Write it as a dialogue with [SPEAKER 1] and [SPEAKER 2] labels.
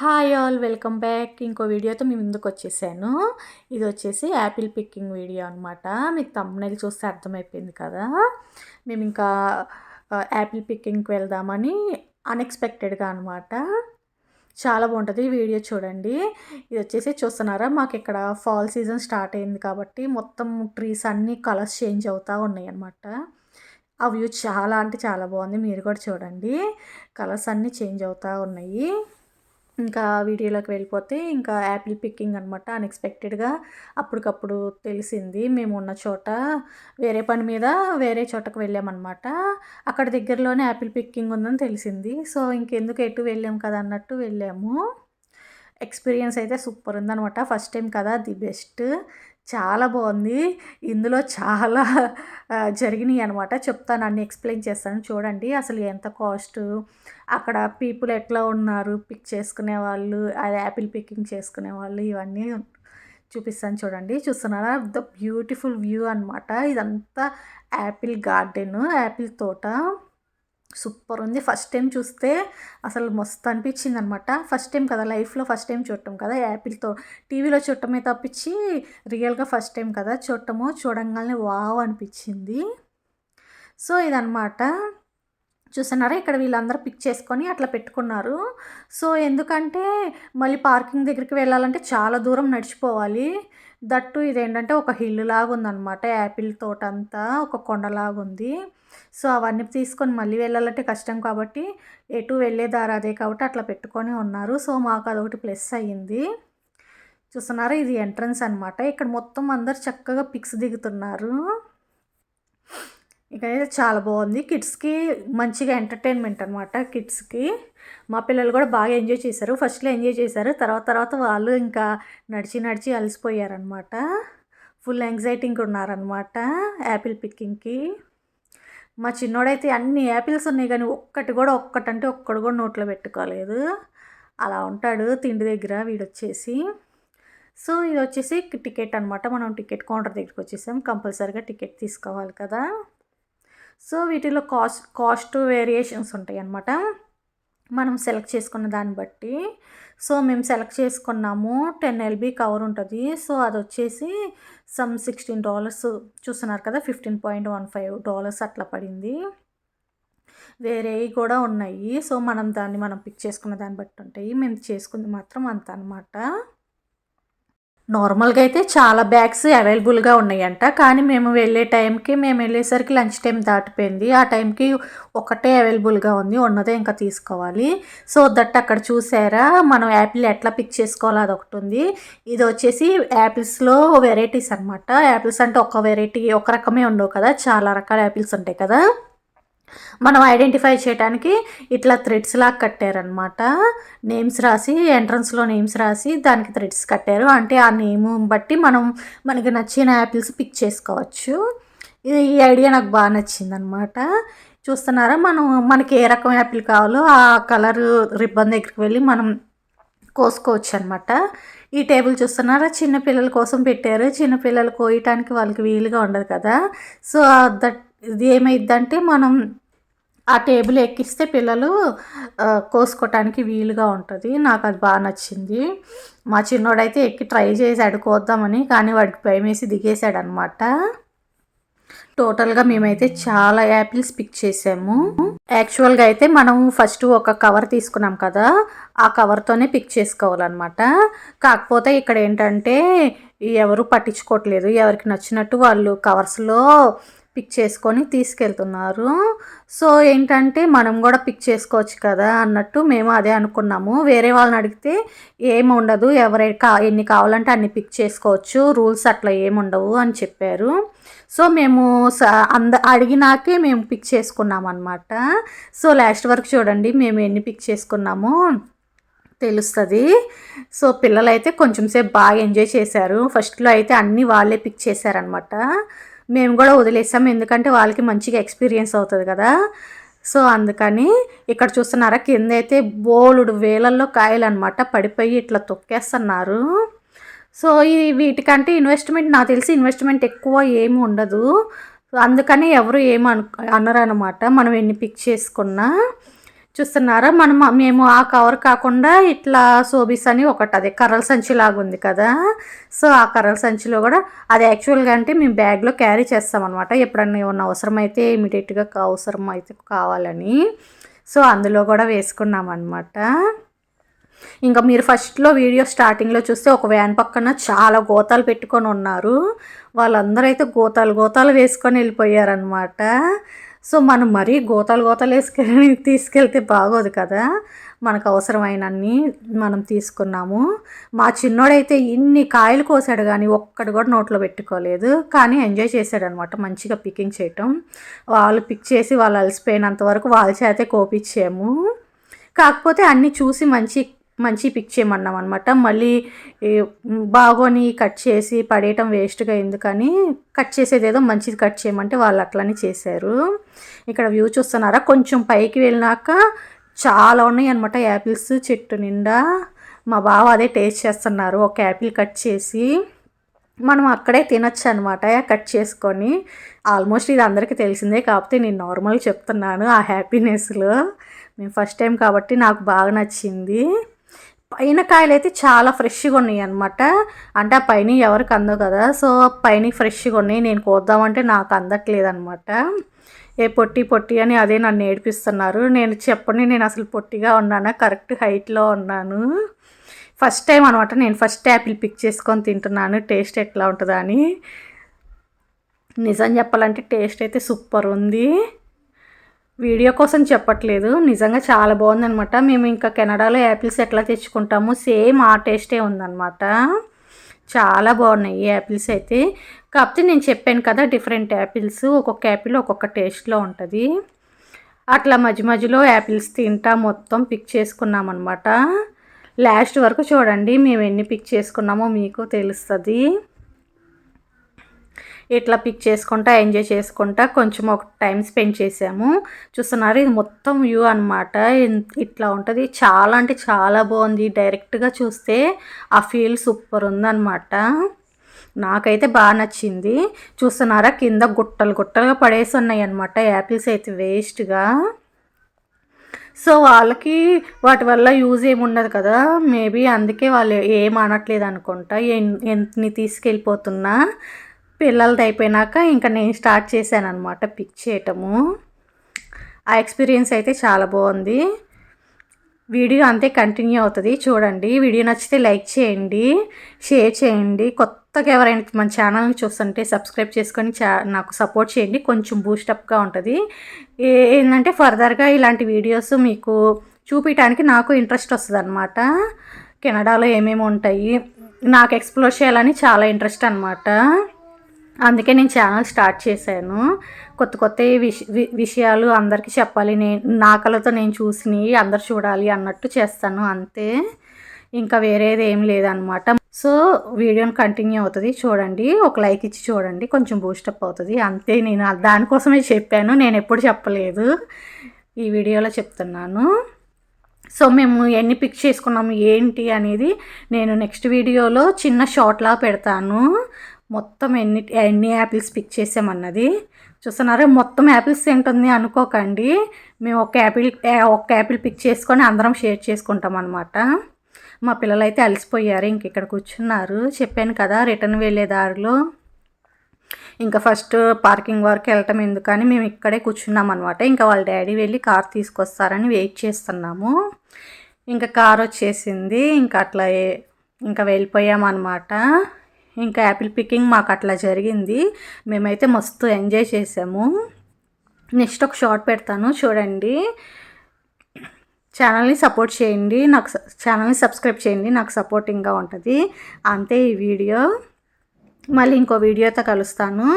[SPEAKER 1] Hi all welcome back. ఇంకో వీడియోతో మీ ముందుకు వచ్చేసాను. ఇది వచ్చేసి యాపిల్ పిక్కింగ్ వీడియో అనమాట మీకు తమ్మునేలు చూస్తే అర్థమైపోయింది కదా. మేము ఇంకా యాపిల్ పిక్కింగ్కి వెళ్దామని అన్ఎక్స్పెక్టెడ్గా అనమాట చాలా బాగుంటుంది వీడియో చూడండి. ఇది వచ్చేసి చూస్తున్నారా మాకు ఇక్కడ ఫాల్ సీజన్ స్టార్ట్ అయింది కాబట్టి మొత్తం ట్రీస్ అన్నీ కలర్స్ చేంజ్ అవుతూ ఉన్నాయి అనమాట ఆ వ్యూ చాలా అంటే చాలా బాగుంది. మీరు కూడా చూడండి. కలర్స్ అన్నీ చేంజ్ అవుతూ ఉన్నాయి. ఇంకా వీడియోలోకి వెళ్ళిపోతే ఇంకా యాపిల్ పిక్కింగ్ అనమాట అన్ఎక్స్పెక్టెడ్గా అప్పటికప్పుడు తెలిసింది. మేము ఉన్న చోట వేరే పని మీద వేరే చోటకు వెళ్ళామన్నమాట. అక్కడ దగ్గరలోనే యాపిల్ పిక్కింగ్ ఉందని తెలిసింది. సో ఇంకెందుకు ఎటు వెళ్ళాం కదా అన్నట్టు వెళ్ళాము. ఎక్స్పీరియన్స్ అయితే సూపర్ ఉందనమాట ఫస్ట్ టైం కదా ది బెస్ట్ చాలా బాగుంది ఇందులో చాలా జరిగినాయి అనమాట. చెప్తాను అన్ని ఎక్స్ప్లెయిన్ చేస్తాను. చూడండి అసలు ఎంత కాస్ట్ అక్కడ పీపుల్ ఎట్లా ఉన్నారు పిక్ చేసుకునే వాళ్ళు అది యాపిల్ పికింగ్ చేసుకునే వాళ్ళు ఇవన్నీ చూపిస్తాను చూడండి. చూస్తున్నారా? ద బ్యూటిఫుల్ వ్యూ అనమాట. ఇదంతా యాపిల్ గార్డెన్ యాపిల్ తోట. సూపర్ ఉంది. ఫస్ట్ టైం చూస్తే అసలు మస్తు అనిపించింది అనమాట ఫస్ట్ టైం కదా లైఫ్లో ఫస్ట్ టైం చూడటం కదా యాపిల్తో టీవీలో చూడటమే తప్పించి రియల్గా ఫస్ట్ టైం కదా చూడటము చూడంగానే వావ్ అనిపించింది. సో ఇదనమాట. చూస్తున్నారా? ఇక్కడ వీళ్ళందరూ పిక్ చేసుకొని అట్లా పెట్టుకున్నారు. సో ఎందుకంటే మళ్ళీ పార్కింగ్ దగ్గరికి వెళ్ళాలంటే చాలా దూరం నడిచిపోవాలి. దట్టు ఇదేంటంటే ఒక హిల్ లాగా ఉందన్నమాట యాపిల్ తోట అంతా ఒక కొండలాగా ఉంది సో అవన్నీ తీసుకొని మళ్ళీ వెళ్ళాలంటే కష్టం కాబట్టి ఎటు వెళ్ళేదారు అదే కాబట్టి అట్లా పెట్టుకొని ఉన్నారు. సో మాకు అదొకటి ప్లస్ అయ్యింది. చూస్తున్నారా ఇది ఎంట్రన్స్ అనమాట ఇక్కడ మొత్తం అందరు చక్కగా పిక్స్ దిగుతున్నారు. ఇక చాలా బాగుంది. కిడ్స్కి మంచిగా ఎంటర్టైన్మెంట్ అనమాట కిడ్స్కి. మా పిల్లలు కూడా బాగా ఎంజాయ్ చేశారు. ఫస్ట్లో ఎంజాయ్ చేశారు. తర్వాత తర్వాత వాళ్ళు ఇంకా నడిచి నడిచి అలసిపోయారనమాట ఫుల్ ఎంగ్జైటింగ్ ఉన్నారనమాట యాపిల్ పిక్కింగ్కి. మా చిన్నోడైతే అన్ని యాపిల్స్ ఉన్నాయి కానీ ఒక్కటి కూడా ఒక్కటంటే ఒక్కడు కూడా నోట్లో పెట్టుకోలేదు. అలా ఉంటాడు తిండి దగ్గర వీడొచ్చేసి. సో ఇది వచ్చేసి టికెట్ అనమాట మనం టికెట్ కౌంటర్ దగ్గరికి వచ్చేసాం. కంపల్సరీగా టికెట్ తీసుకోవాలి కదా. సో వీటిలో కాస్ట్ కాస్ట్ వేరియేషన్స్ ఉంటాయి అన్నమాట మనం సెలెక్ట్ చేసుకున్న దాన్ని బట్టి. సో మేము సెలెక్ట్ చేసుకున్నాము. టెన్ ఎల్బీ కవర్ ఉంటుంది. సో అది వచ్చేసి సమ్ సిక్స్టీన్ డాలర్స్ చూస్తున్నారు కదా fifteen point one five dollars అట్లా పడింది. వేరేవి కూడా ఉన్నాయి. సో మనం దాన్ని మనం పిక్ చేసుకున్న దాన్ని బట్టి ఉంటాయి. మేము చేసుకుంది మాత్రం అంత అనమాట నార్మల్గా అయితే చాలా బ్యాగ్స్ అవైలబుల్గా ఉన్నాయంట. కానీ మేము వెళ్ళే టైంకి మేము వెళ్ళేసరికి లంచ్ టైం దాటిపోయింది. ఆ టైంకి ఒకటే అవైలబుల్గా ఉంది. ఉన్నదే ఇంకా తీసుకోవాలి. సో దట్ అక్కడ చూసారా? మనం యాపిల్ ఎట్లా పిక్ చేసుకోవాలో అది ఒకటి ఉంది. ఇది వచ్చేసి యాపిల్స్లో వెరైటీస్ అనమాట యాపిల్స్ అంటే ఒక వెరైటీ ఒక రకమే ఉండవు కదా. చాలా రకాల యాపిల్స్ ఉంటాయి కదా. మనం ఐడెంటిఫై చేయడానికి ఇట్లా థ్రెడ్స్ లాగా కట్టారనమాట నేమ్స్ రాసి ఎంట్రన్స్లో నేమ్స్ రాసి దానికి థ్రెడ్స్ కట్టారు. అంటే ఆ నేమ్ బట్టి మనం మనకి నచ్చిన యాపిల్స్ పిక్ చేసుకోవచ్చు. ఈ ఐడియా నాకు బాగా నచ్చింది అనమాట చూస్తున్నారా? మనం మనకి ఏ రకం యాపిల్ కావాలో ఆ కలర్ రిబ్బన్ దగ్గరికి వెళ్ళి మనం కోసుకోవచ్చు అనమాట ఈ టేబుల్ చూస్తున్నారా? చిన్నపిల్లల కోసం పెట్టారు. చిన్నపిల్లలు కోయటానికి వాళ్ళకి వీలుగా ఉండదు కదా. సో దట్ ఇది ఏమైందంటే మనం ఆ టేబుల్ ఎక్కిస్తే పిల్లలు కోసుకోవటానికి వీలుగా ఉంటుంది. నాకు అది బాగా నచ్చింది. మా చిన్నోడైతే ఎక్కి ట్రై చేసి అడుకోద్దామని కానీ వాడికి భయం వేసి దిగేశాడు అనమాట టోటల్గా మేమైతే చాలా యాపిల్స్ పిక్ చేసాము. యాక్చువల్గా అయితే మనం ఫస్ట్ ఒక కవర్ తీసుకున్నాం కదా ఆ కవర్తోనే పిక్ చేసుకోవాలన్నమాట. కాకపోతే ఇక్కడ ఏంటంటే ఎవరు పట్టించుకోవట్లేదు. ఎవరికి నచ్చినట్టు వాళ్ళు కవర్స్లో పిక్ చేసుకొని తీసుకెళ్తున్నారు. సో ఏంటంటే మనం కూడా పిక్ చేసుకోవచ్చు కదా అన్నట్టు మేము అదే అనుకున్నాము. వేరే వాళ్ళని అడిగితే ఏమి ఉండదు ఎవరై కా ఎన్ని కావాలంటే అన్ని పిక్ చేసుకోవచ్చు రూల్స్ అట్లా ఏముండవు అని చెప్పారు. సో మేము అంద అడిగినాకే మేము పిక్ చేసుకున్నాం అనమాట సో లాస్ట్ వరకు చూడండి మేము ఎన్ని పిక్ చేసుకున్నామో తెలుస్తుంది. సో పిల్లలైతే కొంచెం సేపు బాగా ఎంజాయ్ చేశారు. ఫస్ట్లో అయితే అన్నీ వాళ్ళే పిక్ చేశారనమాట మేము కూడా వదిలేసాం. ఎందుకంటే వాళ్ళకి మంచిగా ఎక్స్పీరియన్స్ అవుతుంది కదా. సో అందుకని ఇక్కడ చూస్తున్నారా కింద అయితే బోలుడు వేలల్లో కాయలు అనమాట పడిపోయి ఇట్లా తొక్కేస్తున్నారు. సో ఈ వీటికంటే ఇన్వెస్ట్మెంట్ నాకు తెలిసి ఇన్వెస్ట్మెంట్ ఎక్కువ ఏమి ఉండదు. అందుకని ఎవరు ఏమి అను అనరు అనమాట మనం ఎన్ని పిక్ చేసుకున్నా. చూస్తున్నారా? మనం మేము ఆ కవర్ కాకుండా ఇట్లా సోబీస్ అని ఒకటి అదే కర్రల సంచి లాగా ఉంది కదా? సో ఆ కర్రల సంచిలో కూడా అది యాక్చువల్గా అంటే మేము బ్యాగ్లో క్యారీ చేస్తామన్నమాట. ఎప్పుడన్నా ఏమన్నా అవసరమైతే ఇమీడియట్గా అవసరం అయితే కావాలని. సో అందులో కూడా వేసుకున్నాం అనమాట ఇంకా మీరు ఫస్ట్లో వీడియో స్టార్టింగ్లో చూస్తే ఒక వ్యాన్ పక్కన చాలా గోతాలు పెట్టుకొని ఉన్నారు. వాళ్ళందరూ అయితే గోతాలు గోతాలు వేసుకొని వెళ్ళిపోయారనమాట సో మనం మరీ గోతాలు గోతాలు వేసుకెళ్ళి తీసుకెళ్తే బాగోదు కదా. మనకు అవసరమైనన్ని మనం తీసుకున్నాము. మా చిన్నోడైతే ఇన్ని కాయలు కోసాడు కానీ ఒక్కడు కూడా నోట్లో పెట్టుకోలేదు. కానీ ఎంజాయ్ చేశాడు అనమాట మంచిగా పికింగ్ చేయటం. వాళ్ళు పిక్ చేసి వాళ్ళు అలసిపోయినంత వరకు వాళ్ళ చేతే కోపించాము కాకపోతే అన్నీ చూసి మంచి మంచి పిక్ చేయమన్నాం అనమాట మళ్ళీ బాగోని కట్ చేసి పడేయటం వేస్ట్గా ఎందుకని కట్ చేసేది ఏదో మంచిది కట్ చేయమంటే వాళ్ళు అట్లానే చేశారు. ఇక్కడ వ్యూ చూస్తున్నారా? కొంచెం పైకి వెళ్ళినాక చాలా ఉన్నాయి అనమాట యాపిల్స్ చెట్టు నిండా. మా బావ అదే టేస్ట్ చేస్తున్నారు. ఒక యాపిల్ కట్ చేసి మనం అక్కడే తినచ్చు అనమాట కట్ చేసుకొని. ఆల్మోస్ట్ ఇది అందరికీ తెలిసిందే కాకపోతే నేను నార్మల్గా చెప్తున్నాను ఆ హ్యాపీనెస్లో మేము ఫస్ట్ టైం కాబట్టి నాకు బాగా నచ్చింది. పైన కాయలు అయితే చాలా ఫ్రెష్గా ఉన్నాయి అనమాట అంటే ఆ పైన ఎవరికి అందవు కదా. సో పైన ఫ్రెష్గా ఉన్నాయి. నేను కోద్దామంటే నాకు అందట్లేదు అనమాట ఏ పొట్టి పొట్టి అని అదే నన్ను ఏడిపిస్తున్నారు. నేను చెప్పండి నేను అసలు పొట్టిగా ఉన్నానా? కరెక్ట్ హైట్లో ఉన్నాను. ఫస్ట్ టైం అనమాట నేను ఫస్ట్ యాపిల్ పిక్ చేసుకొని తింటున్నాను. టేస్ట్ ఎట్లా ఉంటుందా అని. నిజం చెప్పాలంటే టేస్ట్ అయితే సూపర్ ఉంది. వీడియో కోసం చెప్పట్లేదు. నిజంగా చాలా బాగుందనమాట మేము ఇంకా కెనడాలో యాపిల్స్ ఎట్లా తెచ్చుకుంటాము సేమ్ ఆ టేస్టే ఉందన్నమాట. చాలా బాగున్నాయి ఈ యాపిల్స్ అయితే. కాకపోతే నేను చెప్పాను కదా డిఫరెంట్ యాపిల్స్ ఒక్కొక్క యాపిల్ ఒక్కొక్క టేస్ట్లో ఉంటుంది. అట్లా మధ్య మధ్యలో యాపిల్స్ తింటా మొత్తం పిక్ చేసుకున్నాం అనమాట లాస్ట్ వరకు చూడండి మేము ఎన్ని పిక్ చేసుకున్నామో మీకు తెలుస్తుంది. ఇట్లా పిక్ చేసుకుంటా ఎంజాయ్ చేసుకుంటా కొంచెం ఒక టైం స్పెండ్ చేసాము చూస్తున్నారు ఇది మొత్తం వ్యూ అనమాట ఇట్లా ఉంటుంది. చాలా అంటే చాలా బాగుంది. డైరెక్ట్గా చూస్తే ఆ ఫీల్ సూపర్ ఉందన్నమాట. నాకైతే బాగా నచ్చింది. చూస్తున్నారా కింద గుట్టలు గుట్టలుగా పడేసి ఉన్నాయి అనమాట యాపిల్స్ అయితే వేస్ట్గా. సో వాళ్ళకి వాటి వల్ల యూజ్ ఏముండదు కదా. మేబీ అందుకే వాళ్ళు ఏం అనట్లేదు అనుకుంటా. ఎన్ని తీసుకెళ్ళిపోతున్నా. పిల్లలది అయిపోయినాక ఇంకా నేను స్టార్ట్ చేశాను అనమాట పిక్ చేయటము. ఆ ఎక్స్పీరియన్స్ అయితే చాలా బాగుంది. వీడియో అంతే కంటిన్యూ అవుతుంది. చూడండి. వీడియో నచ్చితే లైక్ చేయండి షేర్ చేయండి. కొత్తగా ఎవరైనా మన ఛానల్ని చూస్తుంటే సబ్స్క్రైబ్ చేసుకొని చా నాకు సపోర్ట్ చేయండి. కొంచెం బూస్టప్గా ఉంటుంది. ఏంటంటే ఫర్దర్గా ఇలాంటి వీడియోస్ మీకు చూపించడానికి నాకు ఇంట్రెస్ట్ వస్తుంది అనమాట కెనడాలో ఏమేమి ఉంటాయి? నాకు ఎక్స్ప్లోర్ చేయాలని చాలా ఇంట్రెస్ట్ అనమాట అందుకే నేను ఛానల్ స్టార్ట్ చేశాను. కొత్త కొత్త విష విషయాలు అందరికీ చెప్పాలి. నేను నా కళతో నేను చూసినవి అందరు చూడాలి అన్నట్టు చేస్తాను. అంతే. ఇంకా వేరేది ఏం లేదనమాట. సో వీడియోని కంటిన్యూ అవుతుంది. చూడండి. ఒక లైక్ ఇచ్చి చూడండి. కొంచెం బూస్టప్ అవుతుంది. అంతే. నేను దానికోసమే చెప్పాను. నేను ఎప్పుడు చెప్పలేదు. ఈ వీడియోలో చెప్తున్నాను. సో మేము ఎన్ని పిక్ చేసుకున్నాము ఏంటి అనేది నేను నెక్స్ట్ వీడియోలో చిన్న షార్ట్లా పెడతాను. మొత్తం ఎన్ని ఎన్ని యాపిల్స్ పిక్ చేసామన్నది. చూస్తున్నారా మొత్తం యాపిల్స్ తింటుంది అనుకోకండి. మేము ఒక యాపిల్ ఒక యాపిల్ పిక్ చేసుకొని అందరం షేర్ చేసుకుంటాం అనమాట మా పిల్లలు అయితే అలసిపోయారు ఇంక ఇక్కడ కూర్చున్నారు. చెప్పాను కదా రిటర్న్ వెళ్ళే దారిలో. ఇంకా ఫస్ట్ పార్కింగ్ వరకు వెళ్ళటం ఎందుకని మేము ఇక్కడే కూర్చున్నాం అనమాట ఇంకా వాళ్ళ డాడీ వెళ్ళి కార్ తీసుకొస్తారని వెయిట్ చేస్తున్నాము. ఇంకా కార్ వచ్చేసింది ఇంకా అట్లా ఇంకా వెళ్ళిపోయామన్నమాట ఇంకా యాపిల్ పికింగ్ మాకు అట్లా జరిగింది. మేమైతే మస్తు ఎంజాయ్ చేసాము. నెక్స్ట్ ఒక షార్ట్ పెడతాను చూడండి. ఛానల్ని సపోర్ట్ చేయండి నాకు ఛానల్ని సబ్స్క్రైబ్ చేయండి నాకు సపోర్టింగ్గా ఉంటుంది. అంతే ఈ వీడియో. మళ్ళీ ఇంకో వీడియోతో కలుస్తాను.